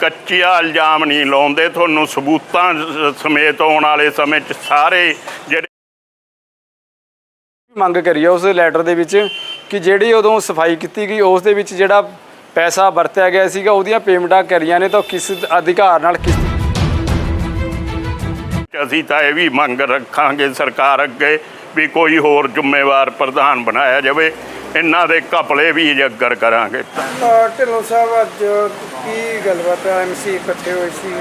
ਕੱਚੀਆ ਇਲਜ਼ਾਮ ਨਹੀਂ ਲਾਉਂਦੇ ਤੁਹਾਨੂੰ ਸਬੂਤਾਂ ਸਮੇਤ ਆਉਣ ਵਾਲੇ ਸਮੇਂ 'ਚ ਸਾਰੇ ਜਿਹੜੇ ਮੰਗ ਕਰੀ ਉਸ ਲੈਟਰ ਦੇ ਵਿੱਚ ਕਿ ਜਿਹੜੀ ਉਦੋਂ ਸਫ਼ਾਈ ਕੀਤੀ ਗਈ ਉਸ ਦੇ ਵਿੱਚ ਜਿਹੜਾ ਪੈਸਾ ਵਰਤਿਆ ਗਿਆ ਸੀਗਾ ਉਹਦੀਆਂ ਪੇਮੈਂਟਾਂ ਕਰੀਆਂ ਨੇ ਤਾਂ ਕਿਸ ਅਧਿਕਾਰ ਨਾਲ ਕਿਸ ਅਸੀਂ ਤਾਂ ਇਹ ਵੀ ਮੰਗ ਰੱਖਾਂਗੇ ਸਰਕਾਰ ਅੱਗੇ ਵੀ ਕੋਈ ਹੋਰ ਜ਼ਿੰਮੇਵਾਰ ਪ੍ਰਧਾਨ ਬਣਾਇਆ ਜਾਵੇ। ਇਹਨਾਂ ਦੇ ਘਪਲੇ ਵੀ ਉਜਾਗਰ ਕਰਾਂਗੇ। ਅਹ ਢਿੱਲੋਂ ਸਾਹਿਬ ਅੱਜ ਕੀ ਗੱਲਬਾਤ ਐਮਸੀ ਇਕੱਠੇ ਹੋਏ ਸੀ।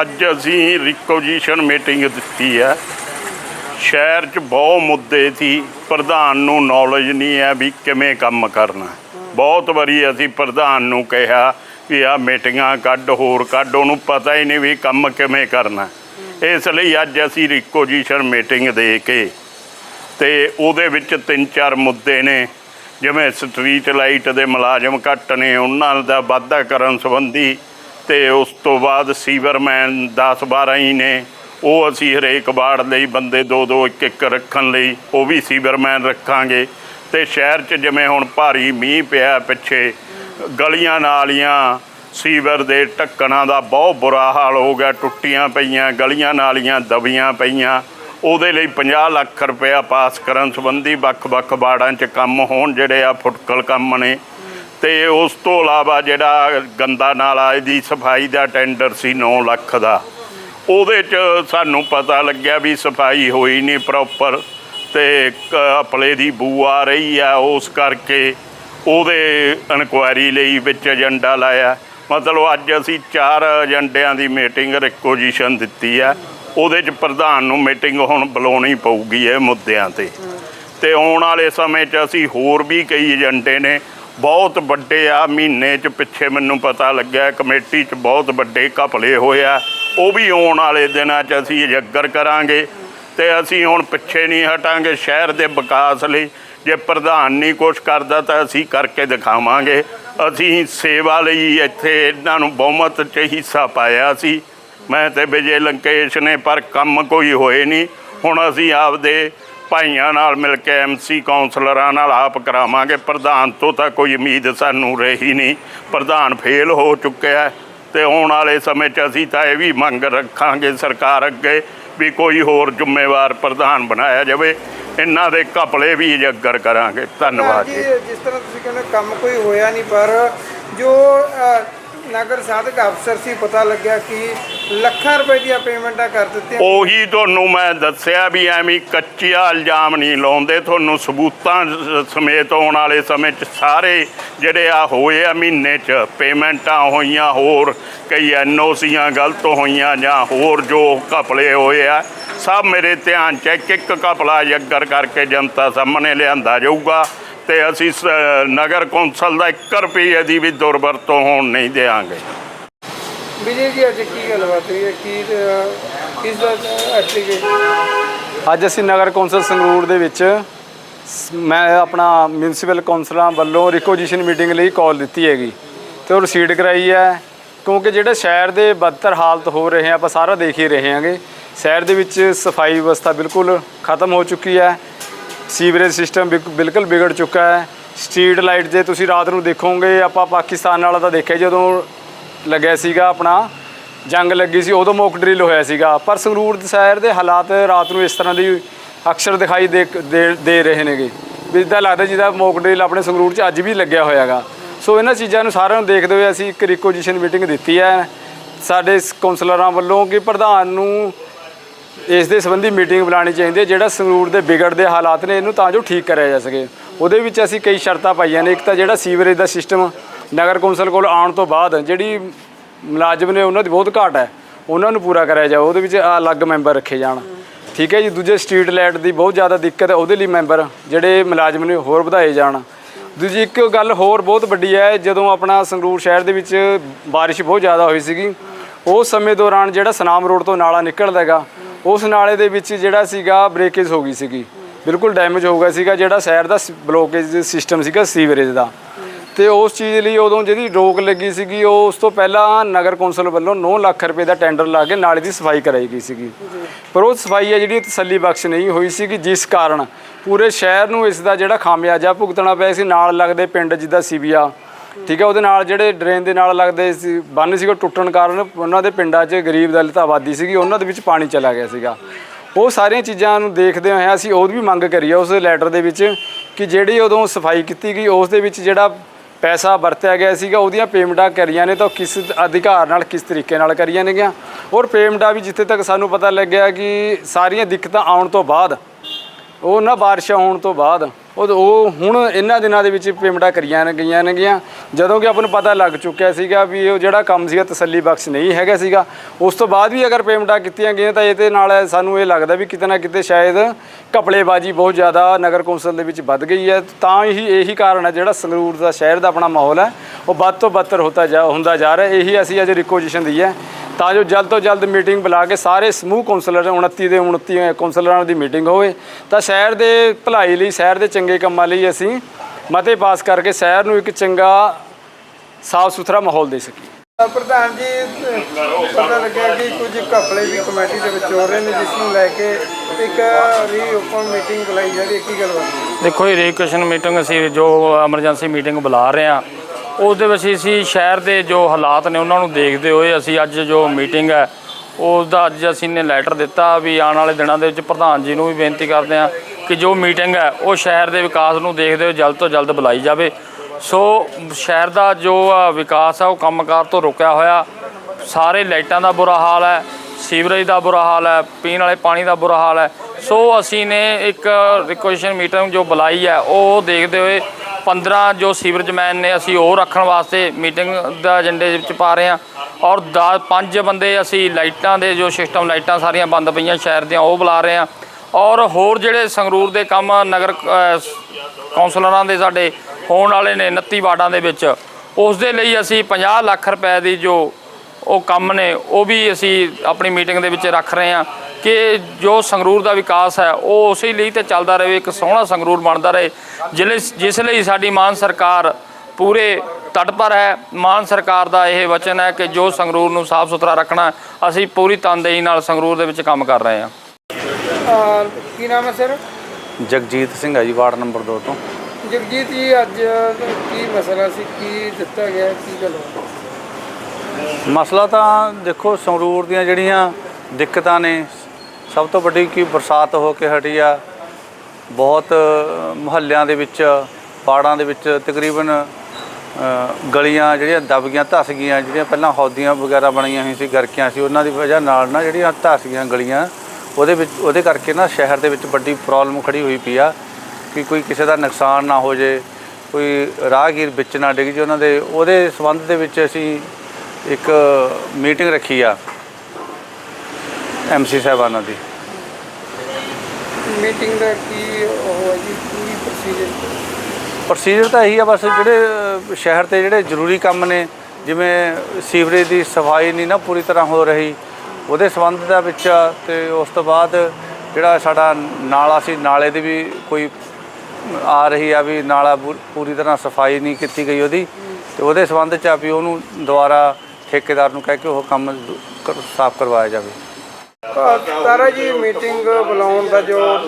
ਅੱਜ ਅਸੀਂ ਰਿਕੋਜੀਸ਼ਨ ਮੀਟਿੰਗ ਦਿੱਤੀ ਹੈ। ਸ਼ਹਿਰ 'ਚ ਬਹੁਤ ਮੁੱਦੇ ਸੀ। ਪ੍ਰਧਾਨ ਨੂੰ ਨੌਲੇਜ ਨਹੀਂ ਹੈ ਵੀ ਕਿਵੇਂ ਕੰਮ ਕਰਨਾ। ਬਹੁਤ ਵਾਰੀ ਅਸੀਂ ਪ੍ਰਧਾਨ ਨੂੰ ਕਿਹਾ ਵੀ ਆ ਮੀਟਿੰਗਾਂ ਕੱਢ ਹੋਰ ਕੱਢ। ਉਹਨੂੰ ਪਤਾ ਹੀ ਨਹੀਂ ਵੀ ਕੰਮ ਕਿਵੇਂ ਕਰਨਾ। ਇਸ ਲਈ ਅੱਜ ਅਸੀਂ ਰਿਕੋਜੀਸ਼ਨ ਮੀਟਿੰਗ ਦੇ ਕੇ ਤੇ ਉਹਦੇ ਵਿੱਚ ਤਿੰਨ ਚਾਰ ਮੁੱਦੇ ਨੇ, ਜਿਵੇਂ ਸਟਰੀਟ ਲਾਈਟ ਦੇ ਮੁਲਾਜ਼ਮ ਘੱਟ ਨੇ, ਉਹਨਾਂ ਦਾ ਵਾਧਾ ਕਰਨ ਸੰਬੰਧੀ ਤੇ ਉਸ ਤੋਂ ਬਾਅਦ ਸੀਵਰਮੈਨ 10 12 ਹੀ ਨੇ, ਉਹ ਅਸੀਂ ਹਰੇਕ ਵਾਰਡ ਲਈ ਬੰਦੇ ਦੋ ਦੋ ਇੱਕ ਇੱਕ ਰੱਖਣ ਲਈ, ਉਹ ਵੀ ਸੀਵਰਮੈਨ ਰੱਖਾਂਗੇ। ਤੇ ਸ਼ਹਿਰ 'ਚ ਜਿਵੇਂ ਹੁਣ ਭਾਰੀ ਮੀਂਹ ਪਿਆ ਪਿੱਛੇ, ਗਲੀਆਂ ਨਾਲੀਆਂ, ਸੀਵਰ ਦੇ ਢੱਕਣਾਂ ਦਾ ਬਹੁਤ ਬੁਰਾ ਹਾਲ ਹੋ ਗਿਆ, ਟੁੱਟੀਆਂ ਪਈਆਂ, ਗਲੀਆਂ ਨਾਲੀਆਂ ਦਬੀਆਂ ਪਈਆਂ। ਉਹਦੇ ਲਈ 50 ਲੱਖ ਰੁਪਇਆ ਪਾਸ ਕਰਨ ਸੰਬੰਧੀ ਵੱਖ-ਵੱਖ ਵਾਰਡਾਂ 'ਚ ਕੰਮ ਹੋਣ ਜਿਹੜੇ ਆ ਫੁਟਕਲ ਕੰਮ ਨੇ। ਤੇ ਉਸ ਤੋਂ ਇਲਾਵਾ ਜਿਹੜਾ ਗੰਦਾ ਨਾਲਾ ਦੀ ਸਫ਼ਾਈ ਦਾ ਟੈਂਡਰ ਸੀ 9 ਲੱਖ ਦਾ। ਉਹਦੇ 'ਚ ਸਾਨੂੰ ਪਤਾ ਲੱਗਿਆ ਵੀ ਸਫ਼ਾਈ ਹੋਈ ਨਹੀਂ ਪ੍ਰੋਪਰ ਤੇ ਅਪਲੇ ਦੀ ਬੂ ਆ ਰਹੀ ਆ, ਉਸ ਕਰਕੇ ਉਹਦੇ ਇਨਕੁਆਇਰੀ ਲਈ ਵਿੱਚ ਏਜੰਡਾ ਲਾਇਆ। ਮਤਲਬ ਅੱਜ ਅਸੀਂ ਚਾਰ ਏਜੰਡਿਆਂ ਦੀ ਮੀਟਿੰਗ ਰਿਕੋਜੀਸ਼ਨ ਦਿੱਤੀ ਆ। ਉਹਦੇ 'ਚ ਪ੍ਰਧਾਨ ਨੂੰ ਮੀਟਿੰਗ ਹੁਣ ਬੁਲਾਉਣੀ ਪਊਗੀ ਇਹ ਮੁੱਦਿਆਂ ਤੇ। ਤੇ ਆਉਣ ਵਾਲੇ ਸਮੇਂ 'ਚ ਅਸੀਂ ਹੋਰ ਵੀ ਕਈ ਏਜੰਡੇ ਨੇ, ਬਹੁਤ ਵੱਡੇ ਆ, ਮਹੀਨੇ 'ਚ ਪਿੱਛੇ ਮੈਨੂੰ ਪਤਾ ਲੱਗਿਆ, ਕਮੇਟੀ 'ਚ ਬਹੁਤ ਵੱਡੇ ਘਪਲੇ ਹੋਏ ਆ। ਉਹ ਵੀ ਆਉਣ ਵਾਲੇ ਦਿਨਾਂ 'ਚ ਅਸੀਂ ਉਜਾਗਰ ਕਰਾਂਗੇ ਤੇ ਅਸੀਂ ਹੁਣ ਪਿੱਛੇ ਨਹੀਂ ਹਟਾਂਗੇ, ਸ਼ਹਿਰ ਦੇ ਵਿਕਾਸ ਲਈ। ਜੇ ਪ੍ਰਧਾਨ ਨਹੀਂ ਕੁਛ ਕਰਦਾ ਤਾਂ ਅਸੀਂ ਕਰਕੇ ਦਿਖਾਵਾਂਗੇ। ਅਸੀਂ ਸੇਵਾ ਲਈ ਇੱਥੇ ਇਹਨਾਂ ਨੂੰ ਬਹੁਮਤ 'ਚ ਹਿੱਸਾ ਪਾਇਆ ਸੀ। ਮੈਂ ਤੇ ਵਿਜੇ ਲੰਕੇਸ਼ ਨੇ, ਪਰ ਕੰਮ ਕੋਈ ਹੋਏ ਨਹੀਂ। ਹੁਣ ਅਸੀਂ ਆਪਦੇ ਭਾਈਆਂ ਨਾਲ ਮਿਲ ਕੇ ਐਮਸੀ ਕਾਉਂਸਲਰਾਂ ਨਾਲ ਆਪ ਕਰਾਵਾਂਗੇ। ਪ੍ਰਧਾਨ ਤੋਂ ਤਾਂ ਕੋਈ ਉਮੀਦ ਸਾਨੂੰ ਰਹੀ ਨਹੀਂ। ਪ੍ਰਧਾਨ ਫੇਲ ਹੋ ਚੁੱਕਿਆ ਹੈ ਤੇ ਆਉਣ ਵਾਲੇ ਸਮੇਂ 'ਚ ਅਸੀਂ ਤਾਂ ਇਹ ਵੀ ਮੰਗ ਰੱਖਾਂਗੇ ਸਰਕਾਰ ਅੱਗੇ ਵੀ ਕੋਈ ਹੋਰ ਜ਼ਿੰਮੇਵਾਰ ਪ੍ਰਧਾਨ ਬਣਾਇਆ ਜਾਵੇ। ਇਹਨਾਂ ਦੇ ਘਪਲੇ ਵੀ ਉਜਾਗਰ ਕਰਾਂਗੇ। ਧੰਨਵਾਦ ਜੀ। ਜਿਸ ਤਰ੍ਹਾਂ ਤੁਸੀਂ ਕਹਿੰਦੇ ਕੰਮ ਕੋਈ ਹੋਇਆ ਨਹੀਂ, ਪਰ ਜੋ ਨਗਰ ਸਾਧਕ ਅਫਸਰ ਸੀ, ਪਤਾ ਲੱਗਿਆ ਕਿ ਲੱਖਾਂ ਰੁਪਏ ਦੀਆਂ ਪੇਮੈਂਟਾਂ ਕਰ ਦਿੱਤੀਆਂ। ਉਹੀ ਤੁਹਾਨੂੰ ਮੈਂ ਦੱਸਿਆ ਵੀ ਐਵੇਂ ਹੀ ਇਲਜ਼ਾਮ ਨਹੀਂ ਲਾਉਂਦੇ, ਤੁਹਾਨੂੰ ਸਬੂਤਾਂ ਸਮੇਤ ਆਉਣ ਵਾਲੇ ਸਮੇਂ 'ਚ ਸਾਰੇ ਜਿਹੜੇ ਆ ਹੋਏ ਆ ਮਹੀਨੇ 'ਚ ਪੇਮੈਂਟਾਂ ਹੋਈਆਂ, ਹੋਰ ਕਈ ਐਨਓਸੀਆਂ ਗਲਤ ਹੋਈਆਂ ਜਾਂ ਹੋਰ ਜੋ ਘਪਲੇ ਹੋਏ ਆ, ਸਭ ਮੇਰੇ ਧਿਆਨ 'ਚ ਇੱਕ ਇੱਕ ਘਪਲਾ ਜੱਗਰ ਕਰਕੇ ਜਨਤਾ ਸਾਹਮਣੇ ਲਿਆਂਦਾ ਜਾਊਗਾ। ਤੇ ਅਸੀਂ ਨਗਰ ਕੌਂਸਲ ਦਾ 1 ਰੁਪਏ ਦੀ ਵੀ ਦੁਰਵਰਤੋਂ ਹੋਣ ਨਹੀਂ ਦੇਵਾਂਗੇ ਵਿਜੇ ਜੀ ਅੱਜ ਕੀ ਗੱਲਬਾਤ ਹੋਈ ਹੈ? ਕੀ ਕਿਸ ਦਾ ਐਪਲੀਕੇਸ਼ਨ ਅੱਜ ਅਸੀਂ ਨਗਰ ਕੌਂਸਲ ਸੰਗਰੂਰ ਦੇ ਵਿੱਚ ਮੈਂ ਆਪਣਾ ਮਿਊਨਿਸਪਲ ਕੌਂਸਲਰਾਂ ਵੱਲੋਂ ਰਿਕੋਜੀਸ਼ਨ ਮੀਟਿੰਗ ਲਈ ਕਾਲ ਦਿੱਤੀ ਹੈਗੀ ਤੇ ਉਹ ਰਸੀਡ ਕਰਾਈ ਹੈ। ਕਿਉਂਕਿ ਜਿਹੜੇ ਸ਼ਹਿਰ ਦੇ ਬਦਤਰ ਹਾਲਤ ਹੋ ਰਹੇ ਆ ਆਪਾਂ ਸਾਰਾ ਦੇਖ ਹੀ ਰਹੇ ਹਾਂਗੇ। ਸ਼ਹਿਰ ਦੇ ਵਿੱਚ ਸਫ਼ਾਈ ਵਿਵਸਥਾ ਬਿਲਕੁਲ ਖਤਮ ਹੋ ਚੁੱਕੀ ਹੈ। ਸੀਵਰੇਜ ਸਿਸਟਮ ਬਿਕ- ਬਿਲਕੁਲ ਵਿਗੜ ਚੁੱਕਾ ਹੈ। ਸਟਰੀਟ ਲਾਈਟ ਜੇ ਤੁਸੀਂ ਰਾਤ ਨੂੰ ਦੇਖੋਗੇ, ਆਪਾਂ ਪਾਕਿਸਤਾਨ ਵਾਲਾ ਤਾਂ ਦੇਖਿਆ ਜਦੋਂ ਲੱਗਿਆ ਸੀਗਾ ਆਪਣਾ, ਜੰਗ ਲੱਗੀ ਸੀ, ਉਦੋਂ ਮੌਕ ਡਰਿਲ ਹੋਇਆ ਸੀਗਾ। ਪਰ ਸੰਗਰੂਰ ਸ਼ਹਿਰ ਦੇ ਹਾਲਾਤ ਰਾਤ ਨੂੰ ਇਸ ਤਰ੍ਹਾਂ ਦੀ ਅਕਸਰ ਦਿਖਾਈ ਦੇ, ਦੇ- ਦੇ ਰਹੇ ਨੇਗੇ। ਵੀ ਇਦਾਂ ਲੱਗਦਾ ਜਿਹਦਾ ਮੌਕ ਡਰਿਲ ਆਪਣੇ ਸੰਗਰੂਰ 'ਚ ਅੱਜ ਵੀ ਲੱਗਿਆ ਹੋਇਆਗਾ। ਸੋ ਇਹਨਾਂ ਚੀਜ਼ਾਂ ਨੂੰ ਸਾਰਿਆਂ ਨੂੰ ਦੇਖਦੇ ਹੋਏ ਅਸੀਂ ਇੱਕ ਰਿਕੋਜੀਸ਼ਨ ਮੀਟਿੰਗ ਦਿੱਤੀ ਹੈ ਸਾਡੇ ਸ- ਕੌਂਸਲਰਾਂ ਵੱਲੋਂ ਕਿ ਪ੍ਰਧਾਨ ਨੂੰ ਇਸ ਦੇ ਸੰਬੰਧੀ ਮੀਟਿੰਗ ਬੁਲਾਉਣੀ ਚਾਹੀਦੀ ਹੈ। ਜਿਹੜਾ ਸੰਗਰੂਰ ਦੇ ਵਿਗੜਦੇ ਹਾਲਾਤ ਨੇ, ਇਹਨੂੰ ਤਾਂ ਜੋ ਠੀਕ ਕਰਿਆ ਜਾ ਸਕੇ। ਉਹਦੇ ਵਿੱਚ ਅਸੀਂ ਕਈ ਸ਼ਰਤਾਂ ਪਾਈਆਂ ਨੇ। ਇੱਕ ਤਾਂ ਜਿਹੜਾ ਸੀਵਰੇਜ ਦਾ ਸਿਸਟਮ ਨਗਰ ਕੌਂਸਲ ਕੋਲ ਆਉਣ ਤੋਂ ਬਾਅਦ ਜਿਹੜੀ ਮੁਲਾਜ਼ਮ ਨੇ, ਉਹਨਾਂ ਦੀ ਬਹੁਤ ਘਾਟ ਹੈ। ਉਹਨਾਂ ਨੂੰ ਪੂਰਾ ਕਰਿਆ ਜਾਵੇ। ਉਹਦੇ ਵਿੱਚ ਅਲੱਗ ਮੈਂਬਰ ਰੱਖੇ ਜਾਣ। ਠੀਕ ਹੈ ਜੀ? ਦੂਜੇ ਸਟਰੀਟ ਲਾਈਟ ਦੀ ਬਹੁਤ ਜ਼ਿਆਦਾ ਦਿੱਕਤ ਹੈ। ਉਹਦੇ ਲਈ ਮੈਂਬਰ ਜਿਹੜੇ ਮੁਲਾਜ਼ਮ ਨੇ, ਹੋਰ ਵਧਾਏ ਜਾਣ। ਦੂਜੀ ਇੱਕ ਗੱਲ ਹੋਰ ਬਹੁਤ ਵੱਡੀ ਹੈ। ਜਦੋਂ ਆਪਣਾ ਸੰਗਰੂਰ ਸ਼ਹਿਰ ਦੇ ਵਿੱਚ ਬਾਰਿਸ਼ ਬਹੁਤ ਜ਼ਿਆਦਾ ਹੋਈ ਸੀਗੀ, ਉਸ ਸਮੇਂ ਦੌਰਾਨ ਜਿਹੜਾ ਸਨਾਮ ਰੋਡ ਤੋਂ ਨਾਲਾ ਨਿਕਲਦਾ ਹੈਗਾ ਉਸ ਨਾਲੇ ਦੇ ਵਿੱਚ ਜਿਹੜਾ ਸੀਗਾ ਬ੍ਰੇਕੇਜ ਹੋ ਗਈ ਸੀਗੀ। ਬਿਲਕੁਲ ਡੈਮੇਜ ਹੋ ਗਿਆ ਸੀਗਾ, ਜਿਹੜਾ ਸ਼ਹਿਰ ਦਾ ਬਲੋਕੇਜ ਸਿਸਟਮ ਸੀਗਾ ਸੀਵਰੇਜ ਦਾ। ਤੇ ਉਸ ਚੀਜ਼ ਲਈ ਉਦੋਂ ਜਿਹੜੀ ਰੋਕ ਲੱਗੀ ਸੀਗੀ, ਉਹ ਉਸ ਤੋਂ ਪਹਿਲਾਂ ਨਗਰ ਕੌਂਸਲ ਵੱਲੋਂ 9 ਲੱਖ ਰੁਪਏ ਦਾ ਟੈਂਡਰ ਲਾ ਕੇ ਨਾਲੇ ਦੀ ਸਫ਼ਾਈ ਕਰਾਈ ਗਈ ਸੀਗੀ। ਪਰ ਉਹ ਸਫ਼ਾਈ ਹੈ ਜਿਹੜੀ ਉਹ ਤਸੱਲੀ ਬਖਸ਼ ਨਹੀਂ ਹੋਈ ਸੀਗੀ, ਜਿਸ ਕਾਰਨ ਪੂਰੇ ਸ਼ਹਿਰ ਨੂੰ ਇਸ ਦਾ ਜਿਹੜਾ ਖਾਮਿਆਜਾ ਭੁਗਤਣਾ ਪਿਆ ਸੀ, ਨਾਲ ਲੱਗਦੇ ਪਿੰਡ ਜਿੱਦਾਂ ਸੀਬੀਆ ਠੀਕ ਹੈ, ਉਹਦੇ ਨਾਲ ਜਿਹੜੇ ਡਰੇਨ ਦੇ ਨਾਲ ਲੱਗਦੇ ਸੀ, ਬੰਨ ਸੀਗਾ ਟੁੱਟਣ ਕਾਰਨ ਉਹਨਾਂ ਦੇ ਪਿੰਡਾਂ 'ਚ ਗਰੀਬ ਦਲਿਤ ਆਬਾਦੀ ਸੀਗੀ, ਉਹਨਾਂ ਦੇ ਵਿੱਚ ਪਾਣੀ ਚਲਾ ਗਿਆ ਸੀਗਾ। ਉਹ ਸਾਰੀਆਂ ਚੀਜ਼ਾਂ ਨੂੰ ਦੇਖਦੇ ਹੋਏ ਅਸੀਂ ਉਹਦੀ ਵੀ ਮੰਗ ਕਰੀ ਆ, ਉਸ ਲੈਟਰ ਦੇ ਵਿੱਚ, ਕਿ ਜਿਹੜੀ ਉਦੋਂ ਸਫ਼ਾਈ ਕੀਤੀ ਗਈ, ਉਸ ਦੇ ਵਿੱਚ ਜਿਹੜਾ ਪੈਸਾ ਵਰਤਿਆ ਗਿਆ ਸੀਗਾ, ਉਹਦੀਆਂ ਪੇਮੈਂਟਾਂ ਕਰੀਆਂ ਨੇ ਤਾਂ ਉਹ ਕਿਸ ਅਧਿਕਾਰ ਨਾਲ, ਕਿਸ ਤਰੀਕੇ ਨਾਲ ਕਰੀਆਂ ਨੇਗੀਆਂ। ਔਰ ਪੇਮੈਂਟਾਂ ਵੀ ਜਿੱਥੇ ਤੱਕ ਸਾਨੂੰ ਪਤਾ ਲੱਗਿਆ ਕਿ ਸਾਰੀਆਂ ਦਿੱਕਤਾਂ ਆਉਣ ਤੋਂ ਬਾਅਦ ਉਹ ਨਾ ਬਾਰਿਸ਼ਾਂ ਹੋਣ ਤੋਂ ਬਾਅਦ, ਉਹ ਉਹ ਹੁਣ ਇਹਨਾਂ ਦਿਨਾਂ ਦੇ ਵਿੱਚ ਪੇਮੈਂਟਾਂ ਕਰੀਆਂ ਨੇ ਗਈਆਂ ਨੇਗੀਆਂ ਜਦੋਂ ਕਿ ਆਪਾਂ ਨੂੰ ਪਤਾ ਲੱਗ ਚੁੱਕਿਆ ਸੀਗਾ ਵੀ ਉਹ ਜਿਹੜਾ ਕੰਮ ਸੀਗਾ ਤਸੱਲੀ ਬਖਸ਼ ਨਹੀਂ ਹੈਗਾ ਸੀਗਾ। ਉਸ ਤੋਂ ਬਾਅਦ ਵੀ ਅਗਰ ਪੇਮੈਂਟਾਂ ਕੀਤੀਆਂ ਗਈਆਂ ਤਾਂ ਇਹਦੇ ਨਾਲ ਸਾਨੂੰ ਇਹ ਲੱਗਦਾ ਵੀ ਕਿਤੇ ਨਾ ਕਿਤੇ ਸ਼ਾਇਦ ਕਪੜੇਬਾਜੀ ਬਹੁਤ ਜ਼ਿਆਦਾ ਨਗਰ ਕੌਂਸਲ ਦੇ ਵਿੱਚ ਵੱਧ ਗਈ ਹੈ। ਤਾਂ ਹੀ ਇਹੀ ਕਾਰਨ ਹੈ ਜਿਹੜਾ ਸੰਗਰੂਰ ਦਾ ਸ਼ਹਿਰ ਦਾ ਆਪਣਾ ਮਾਹੌਲ ਹੈ। ਉਹ ਵੱਧ ਤੋਂ ਬੱਤਰ ਹੁੰਦਾ ਜਾ ਹੁੰਦਾ ਜਾ ਰਿਹਾ ਇਹੀ ਅਸੀਂ ਅੱਜ ਰਿਕੋਜੀਸ਼ਨ ਦੀ ਹੈ। ਤਾਂ ਜੋ ਜਲਦ ਤੋਂ ਜਲਦ ਮੀਟਿੰਗ ਬੁਲਾ ਕੇ ਸਾਰੇ ਸਮੂਹ ਕੌਂਸਲਰ 29 ਦੇ 29 ਕੌਂਸਲਰਾਂ ਦੀ ਮੀਟਿੰਗ ਹੋਵੇ। ਤਾਂ ਸ਼ਹਿਰ ਦੇ ਭਲਾਈ ਲਈ ਸ਼ਹਿਰ ਦੇ ਚੰਗੇ ਕੰਮਾਂ ਲਈ ਅਸੀਂ ਮਤੇ ਪਾਸ ਕਰਕੇ ਸ਼ਹਿਰ ਨੂੰ ਇੱਕ ਚੰਗਾ ਸਾਫ਼ ਸੁਥਰਾ ਮਾਹੌਲ ਦੇ ਸਕੀਏ। ਪ੍ਰਧਾਨ ਜੀ ਪਤਾ ਲੱਗਿਆ ਕਿ ਕੁਝ ਘਪਲੇ ਵੀ ਕਮੇਟੀ ਦੇ ਵਿੱਚ ਹੋ ਰਹੇ ਨੇ ਜਿਸ ਨੂੰ ਲੈ ਕੇ ਇੱਕ ਰੀਓਪਨ ਮੀਟਿੰਗ ਬੁਲਾਈ ਜਾ ਰਹੀ ਹੈ। ਕੀ ਗੱਲ ਬਾਤ ਹੈ? ਦੇਖੋ ਇਹ ਰੀਕਸ਼ਨ ਮੀਟਿੰਗ ਅਸੀਂ ਜੋ ਐਮਰਜੈਂਸੀ ਮੀਟਿੰਗ ਬੁਲਾ ਰਹੇ ਹਾਂ ਉਸ ਦੇ ਵਿੱਚ ਅਸੀਂ ਸ਼ਹਿਰ ਦੇ ਜੋ ਹਾਲਾਤ ਨੇ ਉਹਨਾਂ ਨੂੰ ਦੇਖਦੇ ਹੋਏ ਅਸੀਂ ਅੱਜ ਜੋ ਮੀਟਿੰਗ ਹੈ, ਉਸ ਦਾ ਅੱਜ ਅਸੀਂ ਨੇ ਲੈਟਰ ਦਿੱਤਾ ਵੀ ਆਉਣ ਵਾਲੇ ਦਿਨਾਂ ਦੇ ਵਿੱਚ ਪ੍ਰਧਾਨ ਜੀ ਨੂੰ ਵੀ ਬੇਨਤੀ ਕਰਦੇ ਹਾਂ ਕਿ ਜੋ ਮੀਟਿੰਗ ਹੈ, ਉਹ ਸ਼ਹਿਰ ਦੇ ਵਿਕਾਸ ਨੂੰ ਦੇਖਦੇ ਹੋਏ ਜਲਦ ਤੋਂ ਜਲਦ ਬੁਲਾਈ ਜਾਵੇ। ਸੋ ਸ਼ਹਿਰ ਦਾ ਜੋ ਵਿਕਾਸ ਹੈ ਉਹ ਕੰਮਕਾਰ ਤੋਂ ਰੁਕਿਆ ਹੋਇਆ। ਸਾਰੇ ਲਾਈਟਾਂ ਦਾ ਬੁਰਾ ਹਾਲ ਹੈ, ਸੀਵਰੇਜ ਦਾ ਬੁਰਾ ਹਾਲ ਹੈ, ਪੀਣ ਵਾਲੇ ਪਾਣੀ ਦਾ ਬੁਰਾ ਹਾਲ ਹੈ। ਸੋ ਅਸੀਂ ਨੇ ਇੱਕ ਰਿਕੁਐਸ਼ਨ ਮੀਟਿੰਗ ਜੋ ਬੁਲਾਈ ਹੈ, ਉਹ ਦੇਖਦੇ ਹੋਏ 15 ਜੋ ਸੀਵਰੇਜ ਮੈਨ ਨੇ ਅਸੀਂ ਉਹ ਰੱਖਣ ਵਾਸਤੇ ਮੀਟਿੰਗ ਦਾ ਏਜੰਡੇ ਵਿੱਚ ਪਾ ਰਹੇ ਹਾਂ। ਔਰ 10 ਪੰਜ ਬੰਦੇ ਅਸੀਂ ਲਾਈਟਾਂ ਦੇ ਜੋ ਸਿਸਟਮ ਲਾਈਟਾਂ ਸਾਰੀਆਂ ਬੰਦ ਪਈਆਂ ਸ਼ਹਿਰ ਦੀਆਂ ਉਹ ਬੁਲਾ ਰਹੇ ਹਾਂ। ਔਰ ਹੋਰ ਜਿਹੜੇ ਸੰਗਰੂਰ ਦੇ ਕੰਮ ਨਗਰ ਅ, ਕੌਂਸਲਰਾਂ ਦੇ ਸਾਡੇ ਹੋਣ ਵਾਲੇ ਨੇ 29 ਵਾਰਡਾਂ ਦੇ ਵਿੱਚ ਉਸ ਦੇ ਲਈ ਅਸੀਂ 50 ਲੱਖ ਰੁਪਏ ਦੀ ਜੋ ਉਹ ਕੰਮ ਨੇ ਉਹ ਵੀ ਅਸੀਂ ਆਪਣੀ ਮੀਟਿੰਗ ਦੇ ਵਿੱਚ ਰੱਖ ਰਹੇ ਹਾਂ। ਕਿ ਜੋ ਸੰਗਰੂਰ ਦਾ ਵਿਕਾਸ ਹੈ ਉਹ ਉਸੇ ਲਈ ਤੇ ਚੱਲਦਾ ਰਹੇ ਇੱਕ ਸੋਹਣਾ ਸੰਗਰੂਰ ਬਣਦਾ ਰਹੇ ਜਿਸ ਜਿਸ ਲਈ ਸਾਡੀ ਮਾਨ ਸਰਕਾਰ ਪੂਰੇ ਤਟਪਰ ਹੈ। ਮਾਨ ਸਰਕਾਰ ਦਾ ਇਹ ਵਚਨ ਹੈ ਕਿ ਜੋ ਸੰਗਰੂਰ ਨੂੰ ਸਾਫ਼ ਸੁਥਰਾ ਰੱਖਣਾ ਅਸੀਂ ਪੂਰੀ ਤਨਦੇਹੀ ਨਾਲ ਸੰਗਰੂਰ ਦੇ ਵਿੱਚ ਕੰਮ ਕਰ ਰਹੇ ਹਾਂ। ਕੀ ਨਾਮ ਹੈ ਸਰ? ਜਗਜੀਤ ਸਿੰਘ ਹੈ ਜੀ ਵਾਰਡ ਨੰਬਰ 2 ਤੋਂ। ਜਗਜੀਤ ਜੀ ਅੱਜ ਕੀ ਮਸਲਾ ਸੀ? ਕੀ ਦਿੱਤਾ ਗਿਆ ਕੀ ਗੱਲ ਹੋਈ? ਮਸਲਾ ਤਾਂ ਦੇਖੋ ਸੰਗਰੂਰ ਦੀਆਂ ਜਿਹੜੀਆਂ ਦਿੱਕਤਾਂ ਨੇ ਸਭ ਤੋਂ ਵੱਡੀ ਕਿ ਬਰਸਾਤ ਹੋ ਕੇ ਹਟੀ ਆ, ਬਹੁਤ ਮੁਹੱਲਿਆਂ ਦੇ ਵਿੱਚ, ਪਾੜਾਂ ਦੇ ਵਿੱਚ ਤਕਰੀਬਨ ਗਲੀਆਂ ਜਿਹੜੀਆਂ ਦਬ ਗਈਆਂ, ਧਸ ਗਈਆਂ, ਜਿਹੜੀਆਂ ਪਹਿਲਾਂ ਹੌਦੀਆਂ ਵਗੈਰਾ ਬਣੀਆਂ ਹੋਈਆਂ ਸੀ, ਗਰਕੀਆਂ ਸੀ, ਉਹਨਾਂ ਦੀ ਵਜ੍ਹਾ ਨਾਲ ਨਾ ਜਿਹੜੀਆਂ ਧਸ ਗਈਆਂ ਗਲੀਆਂ, ਉਹਦੇ ਵਿੱਚ, ਉਹਦੇ ਕਰਕੇ ਨਾ ਸ਼ਹਿਰ ਦੇ ਵਿੱਚ ਵੱਡੀ ਪ੍ਰੋਬਲਮ ਖੜੀ ਹੋਈ ਪਈ ਆ ਕਿ ਕੋਈ ਕਿਸੇ ਦਾ ਨੁਕਸਾਨ ਨਾ ਹੋ ਜੇ, ਕੋਈ ਰਾਹਗੀਰ ਵਿੱਚ ਨਾ ਡਿੱਗ ਜੇ ਉਹਨਾਂ ਦੇ, ਉਹਦੇ ਸੰਬੰਧ ਦੇ ਵਿੱਚ ਅਸੀਂ ਇੱਕ ਮੀਟਿੰਗ ਰੱਖੀ ਆ। ਐਮਸੀ ਸਾਹਿਬਾਨਾਂ ਦੀ। ਮੀਟਿੰਗ ਦਾ ਕੀ ਉਹ ਹੈ ਜੀ ਪੂਰੀ ਪ੍ਰੋਸੀਜਰ ਪ੍ਰੋਸੀਜਰ ਤਾਂ ਇਹੀ ਆ ਬਸ ਜਿਹੜੇ ਸ਼ਹਿਰ ਤੇ ਜਿਹੜੇ ਜ਼ਰੂਰੀ ਕੰਮ ਨੇ ਜਿਵੇਂ ਸੀਵਰੇਜ ਦੀ ਸਫ਼ਾਈ ਨਹੀਂ ਨਾ ਪੂਰੀ ਤਰ੍ਹਾਂ ਹੋ ਰਹੀ ਉਹਦੇ ਸੰਬੰਧ ਦਾ ਵਿੱਚ ਤੇ ਉਸ ਤੋਂ ਬਾਅਦ ਜਿਹੜਾ ਸਾਡਾ ਨਾਲਾ ਸੀ ਨਾਲੇ ਦੀ ਵੀ ਕੋਈ ਆ ਰਹੀ ਆ ਵੀ ਨਾਲਾ ਪੂਰੀ ਤਰ੍ਹਾਂ ਸਫ਼ਾਈ ਨਹੀਂ ਕੀਤੀ ਗਈ ਉਹਦੀ ਤੇ ਉਹਦੇ ਸੰਬੰਧ ਚ ਆ ਵੀ ਉਹਨੂੰ ਦੁਬਾਰਾ ਠੇਕੇਦਾਰ ਨੂੰ ਕਹਿ ਕੇ ਉਹ ਕੰਮ ਸਾਫ਼ ਕਰਵਾਇਆ ਜਾਵੇ। ਤਾਰਾ ਜੀ ਮੀਟਿੰਗ ਬੁਲਾਉਣ ਦਾ ਜੋ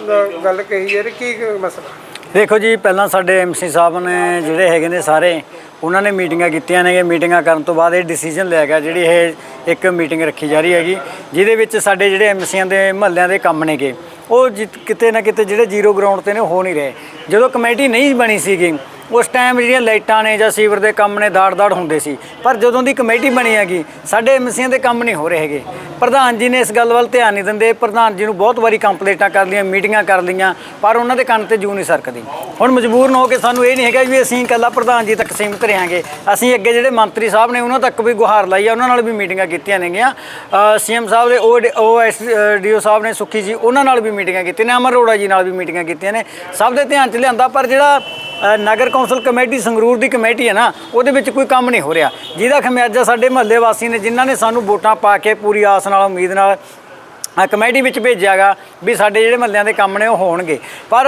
ਗੱਲ ਕਹੀ ਹੈ ਕੀ ਮਸਲਾ? ਦੇਖੋ ਜੀ, ਪਹਿਲਾਂ ਸਾਡੇ ਐਮਸੀ ਸਾਹਿਬ ਨੇ ਜਿਹੜੇ ਹੈਗੇ ਨੇ ਸਾਰੇ, ਉਹਨਾਂ ਨੇ ਮੀਟਿੰਗਾਂ ਕੀਤੀਆਂ ਨੇ ਮੀਟਿੰਗਾਂ ਕਰਨ ਤੋਂ ਬਾਅਦ ਇਹ ਡਿਸੀਜਨ ਲਿਆ ਗਿਆ, ਜਿਹੜੀ ਇਹ ਇੱਕ ਮੀਟਿੰਗ ਰੱਖੀ ਜਾ ਰਹੀ ਹੈਗੀ, ਜਿਹਦੇ ਵਿੱਚ ਸਾਡੇ ਜਿਹੜੇ ਐਮਸੀਆਂ ਦੇ ਮਹੱਲਿਆਂ ਦੇ ਕੰਮ ਨੇਗੇ, ਉਹ ਜਿ- ਕਿਤੇ ਨਾ ਕਿਤੇ ਜਿਹੜੇ ਜ਼ੀਰੋ ਗਰਾਊਂਡ ਤੇ ਨੇ ਹੋ ਨਹੀਂ ਰਹੇ। ਜਦੋਂ ਕਮੇਟੀ ਨਹੀਂ ਬਣੀ ਸੀਗੀ ਉਸ ਟਾਈਮ ਜਿਹੜੀਆਂ ਲਾਈਟਾਂ ਨੇ ਜਾਂ ਸੀਵਰ ਦੇ ਕੰਮ ਨੇ ਦਾੜ-ਦਾੜ ਹੁੰਦੇ ਸੀ, ਪਰ ਜਦੋਂ ਦੀ ਕਮੇਟੀ ਬਣੀ ਹੈਗੀ, ਸਾਡੇ ਐਮਸੀਆਂ ਦੇ ਕੰਮ ਨਹੀਂ ਹੋ ਰਹੇ ਹੈਗੇ। ਪ੍ਰਧਾਨ ਜੀ ਨੇ ਇਸ ਗੱਲ ਵੱਲ ਧਿਆਨ ਨਹੀਂ ਦਿੰਦੇ, ਪ੍ਰਧਾਨ ਜੀ ਨੂੰ ਬਹੁਤ ਵਾਰੀ ਕੰਪਲੇਂਟਾਂ ਕਰ ਲਈਆਂ, ਮੀਟਿੰਗਾਂ ਕਰ ਲਈਆਂ, ਪਰ ਉਹਨਾਂ ਦੇ ਕੰਨ ਤੇ ਜੂ ਨਹੀਂ ਸਰਕਦੀ। ਹੁਣ ਮਜਬੂਰਨ ਹੋ ਕੇ ਸਾਨੂੰ ਇਹ ਨਹੀਂ ਹੈਗਾ ਵੀ ਅਸੀਂ ਇਕੱਲਾ ਪ੍ਰਧਾਨ ਜੀ ਤੱਕ ਸੀਮਿਤ ਰਹਾਂਗੇ। ਅਸੀਂ ਅੱਗੇ ਜਿਹੜੇ ਮੰਤਰੀ ਸਾਹਿਬ ਨੇ ਉਹਨਾਂ ਤੱਕ ਵੀ ਗੁਹਾਰ ਲਾਈ ਆ, ਉਹਨਾਂ ਨਾਲ ਵੀ ਮੀਟਿੰਗਾਂ ਕੀਤੀਆਂ ਨੇਗੀਆਂ। ਸੀਐਮ ਸਾਹਿਬ ਦੇ ਉਹ ਉਹ ਡੀਓ ਸਾਹਿਬ ਨੇ, ਸੁੱਖੀ ਜੀ, ਉਹਨਾਂ ਨਾਲ ਵੀ ਮੀਟਿੰਗਾਂ ਕੀਤੀਆਂ ਨੇ, ਅਮਰ ਅਰੋੜਾ ਜੀ ਨਾਲ ਵੀ ਮੀਟਿੰਗਾਂ ਕੀਤੀਆਂ ਨੇ। ਸਭ ਦੇ ਧਿਆਨ 'ਚ ਲਿਆਂਦਾ, ਪਰ ਜਿਹੜਾ ਨਗਰ ਕੌਂਸਲ ਕਮੇਟੀ ਸੰਗਰੂਰ ਦੀ ਕਮੇਟੀ ਹੈ ਨਾ, ਉਹਦੇ ਵਿੱਚ ਕੋਈ ਕੰਮ ਨਹੀਂ ਹੋ ਰਿਹਾ। ਜਿਹਦਾ ਖਮਿਆਜਾ ਸਾਡੇ ਮਹੱਲੇ ਵਾਸੀ ਨੇ, ਜਿਨ੍ਹਾਂ ਨੇ ਸਾਨੂੰ ਵੋਟਾਂ ਪਾ ਕੇ ਪੂਰੀ ਆਸ ਨਾਲ, ਉਮੀਦ ਨਾਲ ਕਮੇਟੀ ਵਿੱਚ ਭੇਜਿਆਗਾ ਵੀ ਸਾਡੇ ਜਿਹੜੇ ਮਹੱਲਿਆਂ ਦੇ ਕੰਮ ਨੇ, ਉਹ ਹੋਣਗੇ। ਪਰ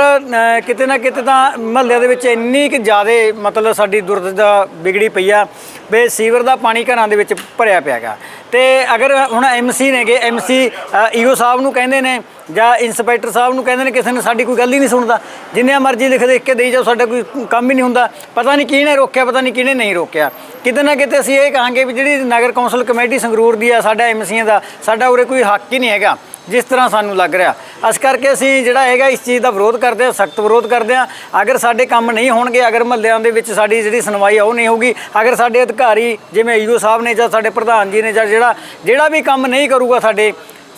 ਕਿਤੇ ਨਾ ਕਿਤੇ ਤਾਂ ਮਹੱਲਿਆਂ ਦੇ ਵਿੱਚ ਇੰਨੀ ਕਿ ਜ਼ਿਆਦਾ ਮਤਲਬ ਸਾਡੀ ਦੁਰਦ ਦਾ ਵਿਗੜੀ ਪਈ ਆ, ਵੀ ਸੀਵਰ ਦਾ ਪਾਣੀ ਘਰਾਂ ਦੇ ਵਿੱਚ ਭਰਿਆ ਪਿਆਗਾ ਤੇ ਅਗਰ ਹੁਣ ਐਮਸੀ ਨੇਗੇ ਐਮਸੀ ਈਓ ਸਾਹਿਬ ਨੂੰ ਕਹਿੰਦੇ ਨੇ ਜਾਂ ਇੰਸਪੈਕਟਰ ਸਾਹਿਬ ਨੂੰ ਕਹਿੰਦੇ ਨੇ ਕਿਸੇ ਨੇ ਸਾਡੀ ਕੋਈ ਗੱਲ ਹੀ ਨਹੀਂ ਸੁਣਦਾ। ਜਿੰਨੇ ਮਰਜ਼ੀ ਲਿਖ ਦੇਖ ਕੇ ਦੇਈ ਜਾਓ, ਸਾਡਾ ਕੋਈ ਕੰਮ ਹੀ ਨਹੀਂ ਹੁੰਦਾ। ਪਤਾ ਨਹੀਂ ਕਿਹਨੇ ਰੋਕਿਆ, ਪਤਾ ਨਹੀਂ ਕਿਹਨੇ ਨਹੀਂ ਰੋਕਿਆ। ਕਿਤੇ ਨਾ ਕਿਤੇ ਅਸੀਂ ਇਹ ਕਹਾਂਗੇ ਵੀ ਜਿਹੜੀ ਨਗਰ ਕੌਂਸਲ ਕਮੇਟੀ ਸੰਗਰੂਰ ਦੀ ਆ, ਸਾਡਾ ਐਮਸੀਆਂ ਦਾ, ਸਾਡਾ ਉਰੇ ਕੋਈ ਹੱਕ ਹੀ ਨਹੀਂ ਹੈਗਾ, ਜਿਸ ਤਰ੍ਹਾਂ ਸਾਨੂੰ ਲੱਗ ਰਿਹਾ। ਇਸ ਕਰਕੇ ਅਸੀਂ ਜਿਹੜਾ ਹੈਗਾ ਇਸ ਚੀਜ਼ ਦਾ ਵਿਰੋਧ ਕਰਦੇ ਹਾਂ, ਸਖਤ ਵਿਰੋਧ ਕਰਦੇ ਹਾਂ। ਅਗਰ ਸਾਡੇ ਕੰਮ ਨਹੀਂ ਹੋਣਗੇ, ਅਗਰ ਮਹੱਲਿਆਂ ਦੇ ਵਿੱਚ ਸਾਡੀ ਜਿਹੜੀ ਸੁਣਵਾਈ ਆ, ਉਹ ਨਹੀਂ ਹੋਊਗੀ। ਅਗਰ ਸਾਡੇ ਅਧਿਕਾਰੀ, ਜਿਵੇਂ ਈਓ ਸਾਹਿਬ ਨੇ ਜਾਂ ਸਾਡੇ ਪ੍ਰਧਾਨ ਜੀ ਨੇ ਜਾਂ ਜਿਹੜਾ ਜਿਹੜਾ ਵੀ ਕੰਮ ਨਹੀਂ ਕਰੂਗਾ ਸਾਡੇ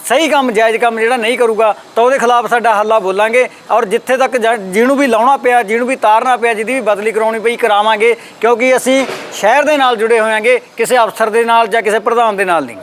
ਸਹੀ ਕੰਮ, ਜਾਇਜ਼ ਕੰਮ ਜਿਹੜਾ ਨਹੀਂ ਕਰੂਗਾ, ਤਾਂ ਉਹਦੇ ਖਿਲਾਫ ਸਾਡਾ ਹੱਲਾ ਬੋਲਾਂਗੇ। ਔਰ ਜਿੱਥੇ ਤੱਕ ਜਾ- ਜਿਹਨੂੰ ਵੀ ਲਾਉਣਾ ਪਿਆ, ਜਿਹਨੂੰ ਵੀ ਤਾਰਨਾ ਪਿਆ, ਜਿਹਦੀ ਵੀ ਬਦਲੀ ਕਰਾਉਣੀ ਪਈ, ਕਰਾਵਾਂਗੇ, ਕਿਉਂਕਿ ਅਸੀਂ ਸ਼ਹਿਰ ਦੇ ਨਾਲ ਜੁੜੇ ਹੋਇਆਂਗੇ, ਕਿਸੇ ਅਫਸਰ ਦੇ ਨਾਲ ਜਾਂ ਕਿਸੇ ਪ੍ਰਧਾਨ ਦੇ ਨਾਲ ਨਹੀਂ।